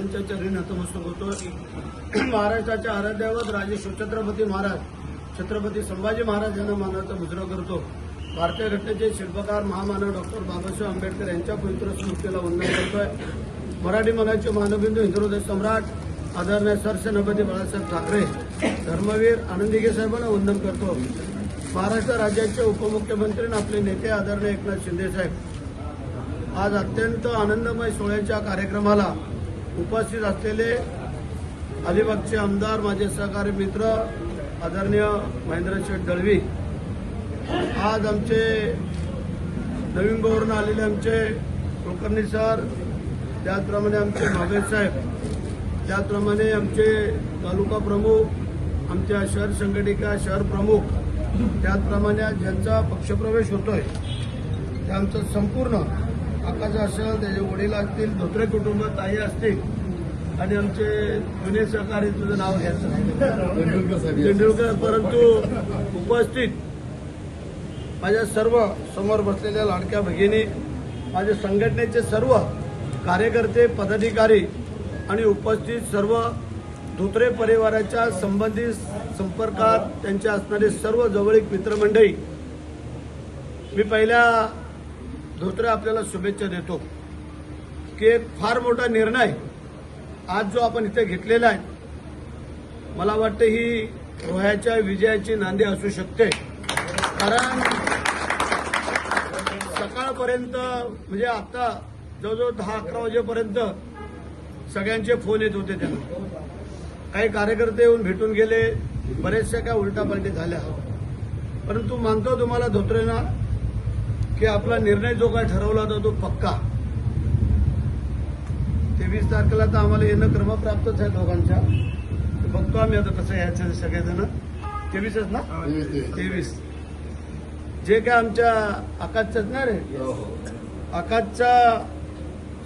त्यांच्या चरणी नतमस्तक होतो. महाराष्ट्राच्या आराध्यावर राजे शिवछत्रपती महाराज छत्रपती संभाजी महाराज यांना मानाचा मुजरा करतो. भारतीय घटनेचे शिल्पकार महामानव डॉक्टर बाबासाहेब आंबेडकर यांच्या पवित्र स्मृतीला वंदन करतोय. मराठी मनाचे मानबिंदू हिंदुहृदय सम्राट आदरणीय सरसेनापती बाळासाहेब ठाकरे धर्मवीर आनंदीगे साहेबांना वंदन करतो. महाराष्ट्र राज्याचे उपमुख्यमंत्री आणि आपले नेते आदरणीय एकनाथ शिंदे साहेब. आज अत्यंत आनंदमय सोहळ्याच्या कार्यक्रमाला उपस्थित असलेले अलिबागचे आमदार माझे सहकारी मित्र आदरणीय महेंद्र शेठ दळवी. आज आमचे नवीन गोवरून आलेले आमचे कुलकर्णी सर त्याचप्रमाणे आमचे महाबेर साहेब त्याचप्रमाणे आमचे तालुका प्रमुख आमच्या शहर संघटिका शहर प्रमुख त्याचप्रमाणे ज्यांचा पक्षप्रवेश होतोय. ते आमचं संपूर्ण आकाश असेल त्याचे वडील असतील धोत्रे कुटुंब ताई असतील आणि आमचे जुने सहकारी तुझं नाव घ्यायचं तेंडुलकर परंतु उपस्थित माझ्या सर्व समोर बसलेल्या लाडक्या भगिनी माझ्या संघटनेचे सर्व कार्यकर्ते पदाधिकारी आणि उपस्थित सर्व धोत्रे परिवाराच्या संबंधित संपर्कात त्यांच्या असणारे सर्व जवळीक मित्रमंडळी मी पहिल्या धोत्रे आपल्याला शुभेच्छा देतो की एक फार मोठा निर्णय आज जो आपण इथे घेतलेला आहे मला वाटतं ही रोह्याच्या विजयाची नांदी असू शकते. कारण सकाळपर्यंत म्हणजे आता जवळजवळ दहा अकरा वाजेपर्यंत सगळ्यांचे फोन येत होते त्यांना. काही कार्यकर्ते येऊन भेटून गेले बरेचशा काय उलटापालटी झाल्या. परंतु मानतो तुम्हाला धोत्रेना की आपला निर्णय जो काय ठरवला होता तो पक्का. तेवीस तारखेला तर आम्हाला येणं क्रमप्राप्तच आहे दोघांच्या. बघतो आम्ही आता कसं यायचं सगळेजण. तेवीसच ना? तेवीस. जे काय आमच्या आकाशच ना रे आकाशचा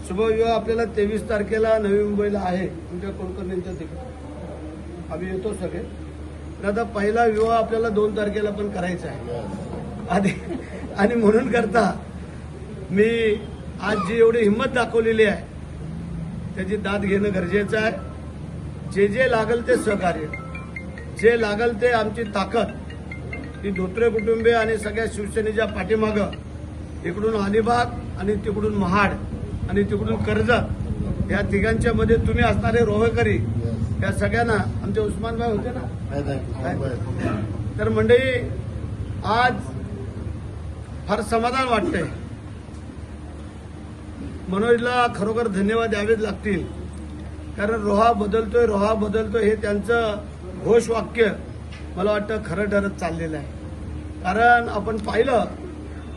शुभविवाह आपल्याला तेवीस तारखेला नवी मुंबईला आहे. तुमच्या कुलकर्णींच्या तिकडे. आम्ही येतो सगळे. तर आता पहिला विवाह आपल्याला दोन तारखेला पण करायचा आहे. आणि आणि म्हणून करता मी आज जी एवढी हिंमत दाखवलेली आहे त्याची दाद घेणं गरजेचं आहे. जे जे लागल ते सहकार्य. जे लागल ते आमची ताकद. ही धोत्रे कुटुंबे आणि सगळ्या शिवसेनेच्या पाठीमागं इकडून अलिबाग आणि तिकडून महाड आणि तिकडून कर्जत या तिघांच्या मध्ये तुम्ही असणारे रोहेकरी या सगळ्यांना आमचे उस्मानभाई होते ना? तर मंडळी आज फार समाधान वाटतंय. मनोजला खरोखर धन्यवाद द्यावेच लागतील. कारण रोहा बदलतोय रोहा बदलतोय हे त्यांचं घोषवाक्य मला वाटतं खरं ठरत चाललेलं आहे. कारण आपण पाहिलं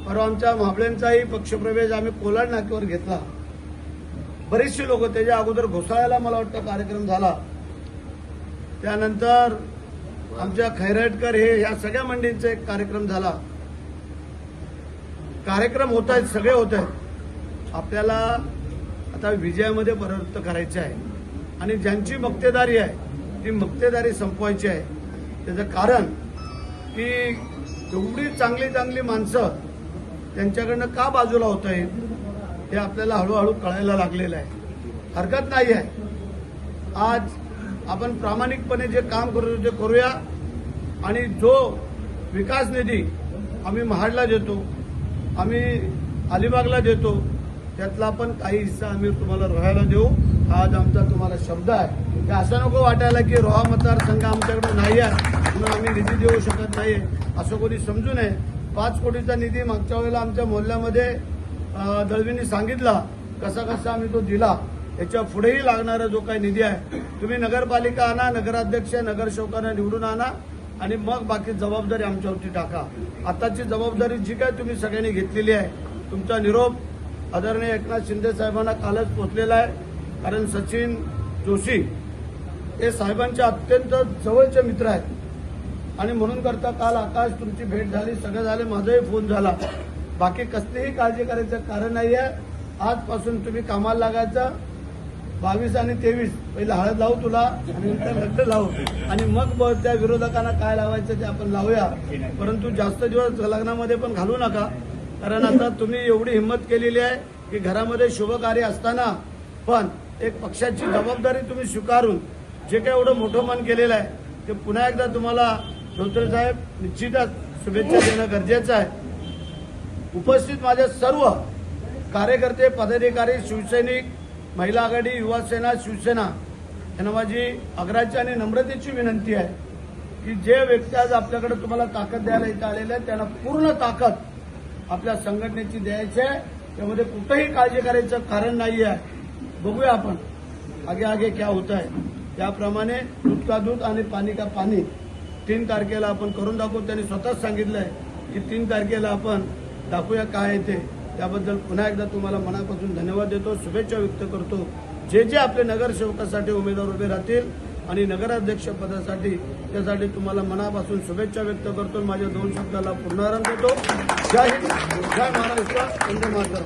परवा आमच्या महाबळ्यांचाही पक्षप्रवेश आम्ही कोलाड नाक्यावर घेतला. बरेचसे लोक त्याच्या अगोदर घोसाळ्याला मला वाटतं कार्यक्रम झाला. त्यानंतर आमच्या खैराटकर हे ह्या सगळ्या मंडळींचा एक कार्यक्रम झाला. कार्यक्रम होत आहेत सगळे होत आहेत. आपल्याला आता विजयामध्ये परिवर्तित करायचे आहे. आणि ज्यांची मक्तेदारी आहे ती मक्तेदारी संपवायची आहे. त्याचं कारण की एवढी चांगली चांगली माणसं त्यांच्याकडनं का बाजूला होत आहेत हे आपल्याला हळूहळू कळायला लागलेलं आहे. हरकत नाही आहे. आज आपण प्रामाणिकपणे जे काम करू ते करूया. आणि जो विकास निधी आम्ही महाडला देतो आम्ही अलिबागला देतो. त्यातला पण काही हिस्सा आम्ही तुम्हाला रोहायला देऊ. हा आज आमचा तुम्हाला शब्द आहे. की असं नको वाटायला की रोहा मतदारसंघ आमच्याकडे नाही आहे. म्हणून आम्ही निधी देऊ शकत नाही असं कोणी समजू नये. पाच कोटीचा निधी मागच्या वेळेला आमच्या मोहल्ल्यामध्ये दळवींनी सांगितला. कसा कसा आम्ही तो दिला. याच्या पुढेही लागणारा जो काही निधी आहे तुम्ही नगरपालिका आणा नगराध्यक्ष नगरसेवकांना निवडून आणा. आणि मग बाकी जबाबदारी आमच्यावरती टाका. आताची जबाबदारी जी काय तुम्ही सगळ्यांनी घेतलेली आहे तुमचा निरोप आदरणीय एकनाथ शिंदे साहेबांना कालच पोचलेला आहे. कारण सचिन जोशी हे साहेबांचे अत्यंत जवळचे मित्र आहेत. आणि म्हणून करता काल आकाश तुमची भेट झाली सगळं झाले माझाही फोन झाला. बाकी कसलीही काळजी करायचं कारण नाही आहे आजपासून तुम्ही कामाला लागायचं. बावीस आणि तेवीस. पहिलं हळद लावू तुला आणि नंतर लग्न लावू. आणि मग त्या विरोधकांना काय लावायचं ते आपण लावूया. परंतु जास्त दिवस लग्नामध्ये पण घालू नका. कारण आता तुम्ही एवढी हिंमत केलेली आहे की घरामध्ये शुभ कार्य असताना पण एक पक्षाची जबाबदारी तुम्ही स्वीकारून जे काही एवढं मोठं मन केलेलं आहे ते पुन्हा एकदा तुम्हाला धोत्रे साहेब निश्चितच शुभेच्छा देणं गरजेचं आहे. उपस्थित माझे सर्व कार्यकर्ते पदाधिकारी शिवसैनिक महिला आघाडी युवा सेना शिवसेना यांना माझी आग्रहाची आणि नम्रतेची विनंती आहे की जे व्यक्ती आज आपल्याकडे तुम्हाला ताकद द्यायला इथं आलेले आहेत त्यांना पूर्ण ताकद आपल्या संघटनेची द्यायची आहे. त्यामध्ये कुठंही काळजी करायचं कारण नाही आहे बघूया आपण. आगे आगे क्या होत आहे त्याप्रमाणे दूध का दूध आणि पाणी का पाणी तीन तारखेला आपण करून दाखवू. त्यांनी स्वतःच सांगितलंय की तीन तारखेला आपण दाखवूया काय आहे ते. त्याबद्दल पुन्हा एकदा तुम्हाला मनापासून धन्यवाद देतो शुभेच्छा व्यक्त करतो. जे जे आपले नगरसेवकासाठी उमेदवार उभे राहतील आणि नगराध्यक्ष पदासाठी त्यासाठी तुम्हाला मनापासून शुभेच्छा व्यक्त करतो माझ्या दोन शब्दाला पूर्णारंभ देतो. जय हिंद जय महाराष्ट्र वंदे मातरम.